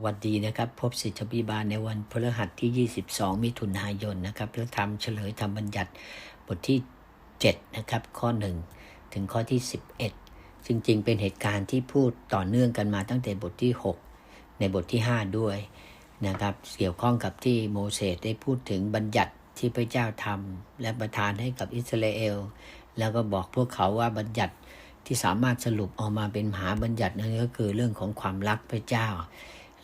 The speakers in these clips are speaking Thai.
สวัสดีนะครับพบสิทธบิบาลในวันพฤหัสที่ 22 มิถุนายนนะครับแล้วทำเฉลยธรรมบัญญัติบทที่ 7 นะครับ ข้อ 1 ถึงข้อที่ 11 จริงๆ เป็นเหตุการณ์ที่พูดต่อเนื่องกันมาตั้งแต่บทที่ 6 ในบทที่ 5 ด้วยนะครับเกี่ยวข้องกับที่โมเสสได้พูดถึงบัญญัติที่พระเจ้าทำและประทานให้กับอิสราเอล แล้วก็บอกพวกเขาว่าบัญญัติที่สามารถสรุปออกมาเป็นมหาบัญญัตินั้นก็คือเรื่องของความรักพระเจ้า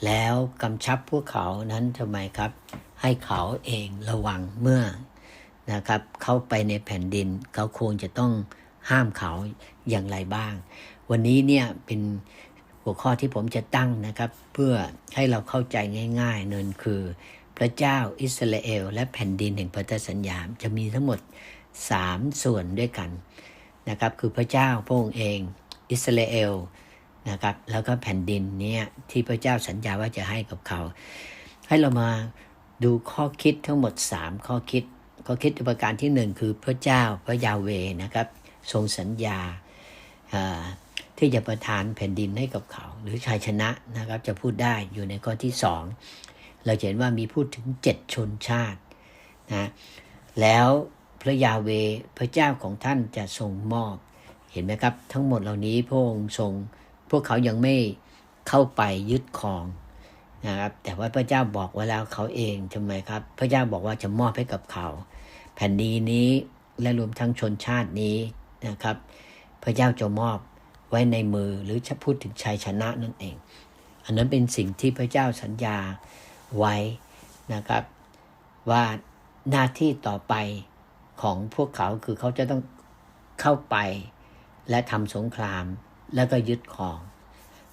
แล้วกำชับพวกเขานั้นทำไมครับ ให้เขาเองระวังเมื่อนะครับ เข้าไปในแผ่นดิน เขาควรจะต้องห้ามเขาอย่างไรบ้าง วันนี้เนี่ยเป็นหัวข้อที่ผมจะตั้งนะครับ เพื่อให้เราเข้าใจง่ายๆนั่นคือ พระเจ้าอิสราเอล และแผ่นดินแห่งพันธสัญญาจะมีทั้งหมด 3 ส่วนด้วยกันนะครับ คือพระเจ้าพระองค์เอง อิสราเอล นะครับ แล้วก็แผ่นดินนี้ที่พระเจ้าสัญญาว่าจะให้กับเขา ให้เรามาดูข้อคิดทั้งหมด 3 ข้อคิด ข้อคิดประการที่ 1 คือพระเจ้าพระยาเวนะครับ ทรงสัญญาที่จะประทานแผ่นดินให้กับเขา หรือชัยชนะนะครับ จะพูดได้อยู่ในข้อที่ 2 เราเห็นว่ามีพูดถึง 7 ชนชาตินะแล้วพระยาเวพระเจ้าของท่านจะทรงมอบ เห็นไหมครับ ทั้งหมดเหล่านี้พระองค์ทรง พวกเขายังไม่เข้าไปยึดครองนะครับ แต่ว่าพระเจ้าบอกไว้แล้วเขาเองทำไมครับ พระเจ้าบอกว่าจะมอบให้กับเขา แผ่นดินนี้และรวมทั้งชนชาตินี้นะครับ พระเจ้าจะมอบไว้ในมือหรือจะพูดถึงชัยชนะนั่นเอง อันนั้นเป็นสิ่งที่พระเจ้าสัญญาไว้นะครับ ว่าหน้าที่ต่อไปของพวกเขาคือเขาจะต้องเข้าไปและทำสงคราม แล้วก็ยึดครอง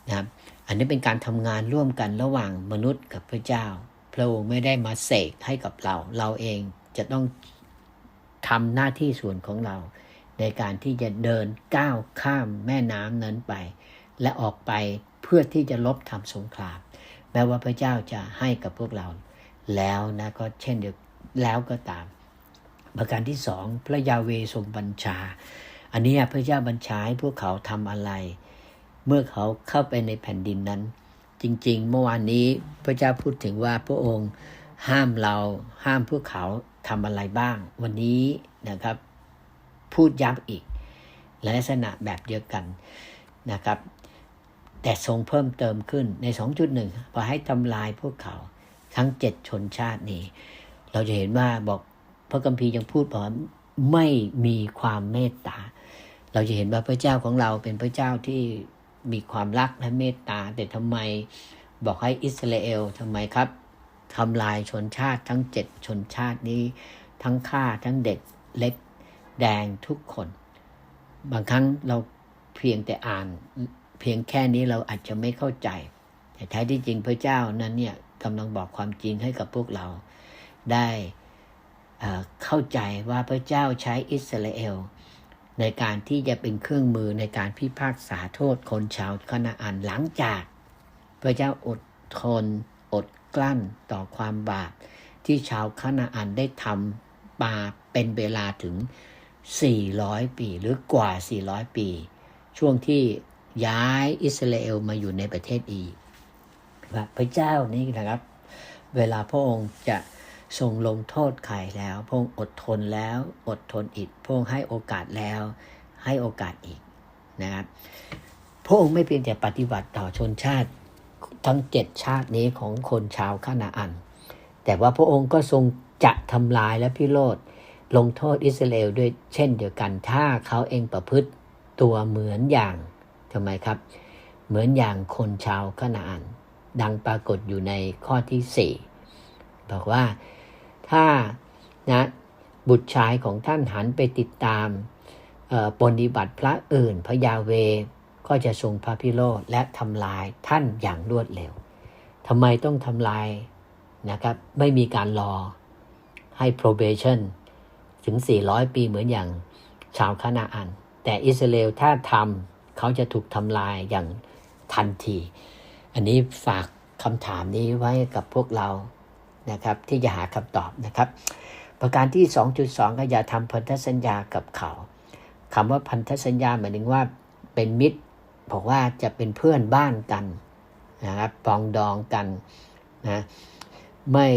นะครับ อันนี้เป็นการทำงานร่วมกันระหว่างมนุษย์กับพระเจ้า พระองค์ไม่ได้มาเสกให้กับเรา เราเองจะต้องทำหน้าที่ส่วนของเรา ในการที่จะเดินก้าวข้ามแม่น้ำนั้นไป และออกไปเพื่อที่จะลบทำสงคราม แม้ว่าพระเจ้าจะให้กับพวกเรา แล้วนะก็เช่นเดียวแล้วก็ตาม ประการที่สองพระยาเวทรงบัญชา อันนี้พระเจ้าบัญชาให้พวกเขาทำอะไร เมื่อเขาเข้าไปในแผ่นดินนั้น จริง ๆ เมื่อวานนี้พระเจ้าพูดถึงว่าพระองค์ห้ามเราห้ามพวกเขาทำอะไรบ้าง วันนี้นะครับ พูดย้ำอีกลักษณะแบบเดียวกันนะครับ แต่ทรงเพิ่มเติมขึ้นใน 2.1พอให้ทำลายพวกเขาทั้งเจ็ดชนชาตินี้ เราจะเห็นว่าบอกพระคัมภีร์ยังพูดบอกไม่มีความเมตตา เราจะเห็นว่าพระเจ้าของเราเป็นพระเจ้าที่มีความรักและเมตตา แต่ทำไมบอกให้อิสราเอลทำไมครับทำลายชนชาติทั้งเจ็ดชนชาตินี้ ทั้งฆ่าทั้งเด็กเล็กแดงทุกคน บางครั้งเราเพียงแต่อ่าน เพียงแค่นี้เราอาจจะไม่เข้าใจ แต่แท้ที่จริงพระเจ้านั้นเนี่ยกำลังบอกความจริงให้กับพวกเราได้เข้าใจว่าพระเจ้าใช้อิสราเอล ในการที่จะเป็นเครื่องมือในการพิพากษาโทษคนชาวคณาอันหลังจาก พระเจ้าอดทน อดกลั้นต่อความบาปที่ชาวคณาอันได้ทำมาเป็นเวลาถึง 400 ปีหรือกว่า 400 ปี ช่วงที่ย้ายอิสราเอลมาอยู่ในประเทศอีพระเจ้านี้นะครับ เวลาพระองค์จะ ทรงลงโทษใครแล้ว พงอดทนแล้ว อดทนอีก พงให้โอกาสแล้ว ให้โอกาสอีกนะครับ พระองค์ไม่เพียงแต่ปฏิบัติต่อชนชาติทั้งเจ็ดชาตินี้ของคนชาวคานาอัน แต่ว่าพระองค์ก็ทรงจะทำลายและพิโรธลงโทษอิสราเอลด้วยเช่นเดียวกัน ถ้าเขาเองประพฤติตัวเหมือนอย่างทำไมครับ เหมือนอย่างคนชาวคานาอัน ดังปรากฏอยู่ในข้อที่สี่บอกว่า ถ้านะบุตรชายของท่านหันไปติดตามปฏิบัติพระอื่นพระยาเว ก็จะทรงพระพิโรธและทำลายท่านอย่างรวดเร็วทำไมต้องทำลายนะครับ ไม่มีการรอให้ probation ถึง 400 ปีเหมือนอย่างชาวคานาอัน แต่อิสราเอลถ้าทำเขาจะถูกทำลายอย่างทันที อันนี้ฝากคำถามนี้ไว้กับพวกเรา นะครับที่จะหาคำตอบนะครับ ประการที่ 2.2ก็อย่าทำพันธสัญญากับเขาคำว่าพันธสัญญาหมายถึงว่าเป็นมิตรบอกว่าจะเป็นเพื่อนบ้านกันนะครับปองดองกันนะไม่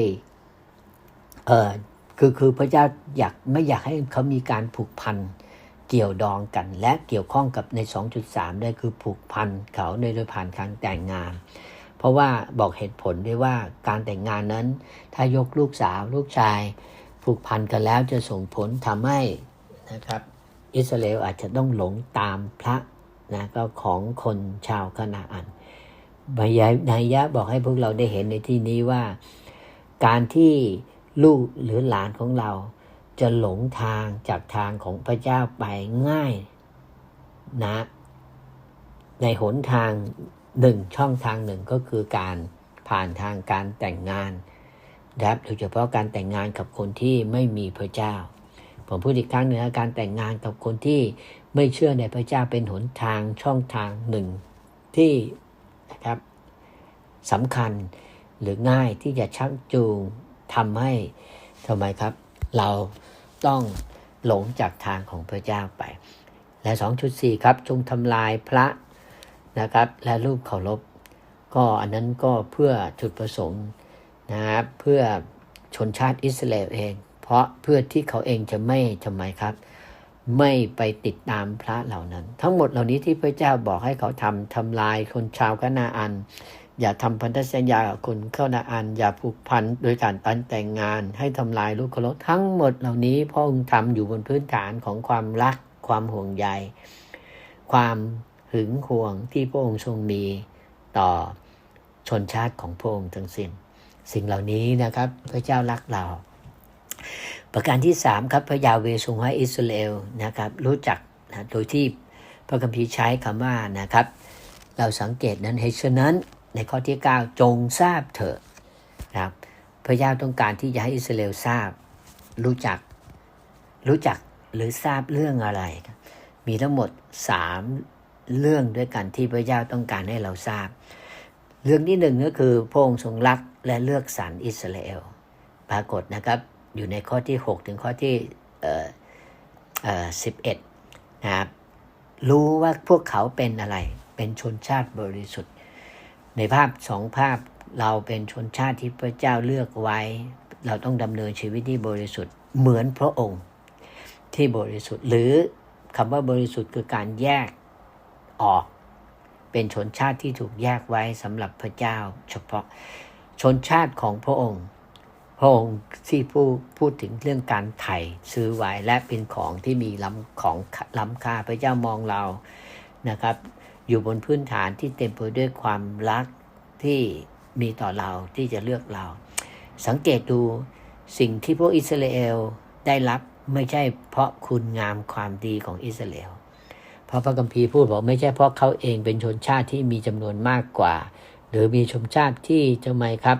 เออคือคือพระเจ้าอยากไม่อยากให้เขามีการผูกพันเกี่ยวดองกัน และเกี่ยวข้องกับใน 2.3ด้คือผูกพันเขาโดยโดยผ่านการแต่งงาน ราะว่าบอกเหตุผลด้วยว่าการแต่งงานนั้น ถ้ายกลูกสาวลูกชายผูกพันกันแล้วจะส่งผลทำให้นะครับ อิสราเอลอาจจะต้องหลงตามพระนะก็ของคนชาวคณาอันบายนายะบอกให้พวกเราได้เห็นในที่นี้ว่า การที่ลูกหรือหลานของเราจะหลงทางจากทางของพระเจ้าไปง่ายนะ ในหนทาง หนึ่งช่องทางหนึ่งก็คือการผ่านทางการแต่งงานนะครับโดยเฉพาะการแต่งงานกับคนที่ไม่มีพระเจ้า ผมพูดอีกครั้งหนึ่งนะการแต่งงานกับคนที่ไม่เชื่อในพระเจ้าเป็นหนทางช่องทางหนึ่งที่นะครับสำคัญหรือง่ายที่จะชักจูงทำให้ทำไมครับ เราต้องหลงจากทางของพระเจ้าไป และ 2.4 ครับจงทำลายพระ นะครับ และรูปเคารพก็อันนั้นก็เพื่อจุดประสงค์นะครับเพื่อชนชาติอิสราเอลเอง เพราะเพื่อที่เขาเองจะไม่ทำไมครับ ไม่ไปติดตามพระเหล่านั้น ทั้งหมดเหล่านี้ที่พระเจ้าบอกให้เขาทำทำลายคนชาวกนาอัน อย่าทำพันธสัญญากับคนเข้านาอัน อย่าผูกพันโดยการตันแต่งงาน ให้ทำลายลูกเคารพทั้งหมดเหล่านี้พระองค์ทำอยู่บนพื้นฐานของความรักความห่วงใย ความ หึงหวงที่พระองค์ทรงมีต่อชนชาติของพระองค์ทั้งสิ้น สิ่งเหล่านี้นะครับ พระเจ้ารักเรา ประการที่สามครับพระยาเวทรงให้อิสราเอลนะครับ รู้จักนะโดยที่พระคัมภีร์ใช้คำว่านะครับ เราสังเกตนั้นเหตุฉะนั้นในข้อที่ 9 จงทราบเถอะนะครับพระเจ้าต้องการที่จะให้อิสราเอลทราบ รู้จักรู้จักหรือทราบเรื่องอะไร มีทั้งหมด3 เรื่องด้วยกันที่พระเจ้าต้องการให้เราทราบ เรื่องที่หนึ่งก็คือพระองค์ทรงรักและเลือกสรรอิสราเอลปรากฏนะครับอยู่ในข้อที่ 6 ถึงข้อที่เอ่อเอ่อ11นะครับรู้ว่าพวกเขาเป็นอะไร เป็นชนชาติบริสุทธิ์ ในภาพสองภาพเราเป็นชนชาติที่พระเจ้าเลือกไว้ เราต้องดำเนินชีวิตที่บริสุทธิ์เหมือนพระองค์ที่บริสุทธิ์ หรือคำว่าบริสุทธิ์คือการแยก ออก เป็นชนชาติที่ถูกแยกไว้สำหรับพระเจ้า เฉพาะชนชาติของพระองค์ พระองค์ที่พูดพูดถึงเรื่องการไถ่ซื้อไว้และเป็นของที่มีล้ำของล้ำค่าพระเจ้ามองเรานะครับ อยู่บนพื้นฐานที่เต็มไปด้วยความรักที่มีต่อเราที่จะเลือกเรา สังเกตดูสิ่งที่พวกอิสราเอลได้รับไม่ใช่เพราะคุณงามความดีของอิสราเอล ราะพระคัมภีพูดบอกไม่ใช่เพราะเขาเองเป็นชนชาติที่มีจำนวนมากกว่า หรือมีชนชาติที่จะไมครับ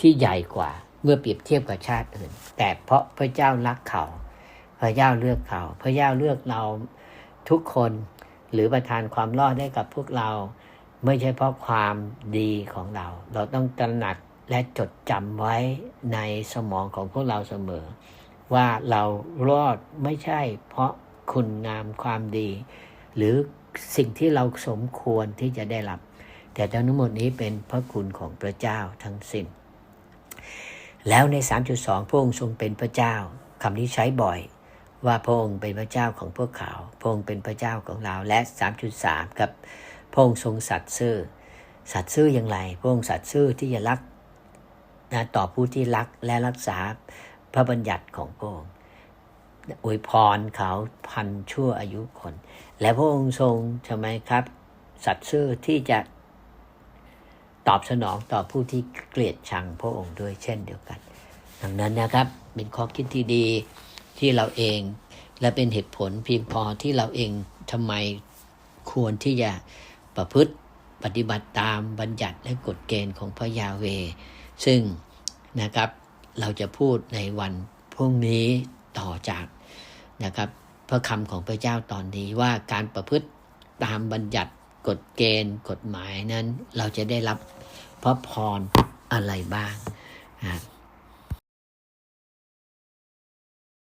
ที่ใหญ่กว่าเมื่อเปรียบเทียบกับชาติอื่น แต่เพราะพระเจ้ารักเขา พระเจ้าเลือกเขา พระเจ้าเลือกเราทุกคนหรือประทานความรอดให้กับพวกเรา ไม่ใช่เพราะความดีของเรา เราต้องตระหนักและจดจำไว้ในสมองของพวกเราเสมอ ว่าเรารอดไม่ใช่เพราะคุณงามความดี หรือสิ่งที่เราสมควรที่จะได้รับ แต่ทั้งหมดนี้เป็นพระคุณของพระเจ้าทั้งสิ้น แล้วใน 3.2 พระองค์ทรงเป็นพระเจ้าคำนี้ใช้บ่อยว่าพระองค์เป็นพระเจ้าของพวกเขา พระองค์เป็นพระเจ้าของเรา และ 3.3 ครับ พระองค์ทรงสัตย์ซื่อ สัตย์ซื่ออย่างไร พระองค์สัตย์ซื่อที่จะรักนะต่อผู้ที่รักและรักษาพระบัญญัติของพระองค์ อวยพรเขาพันชั่วอายุคน และพระองค์ทรงใช่ไหมครับ สัตย์ซื่อที่จะตอบสนองต่อผู้ที่เกลียดชังพระองค์ด้วยเช่นเดียวกัน ดังนั้นนะครับเป็นข้อคิดที่ดีที่เราเอง และเป็นเหตุผลเพียงพอที่เราเองทำไมควรที่จะประพฤติปฏิบัติตามบัญญัติและกฎเกณฑ์ของพระยาเว ซึ่งนะครับเราจะพูดในวันพรุ่งนี้ ต่อจากนะครับพระคำของพระเจ้าตอนนี้ว่าการประพฤติตามบัญญัติกฎเกณฑ์กฎหมายนั้น เราจะได้รับพระพรอะไรบ้างนะ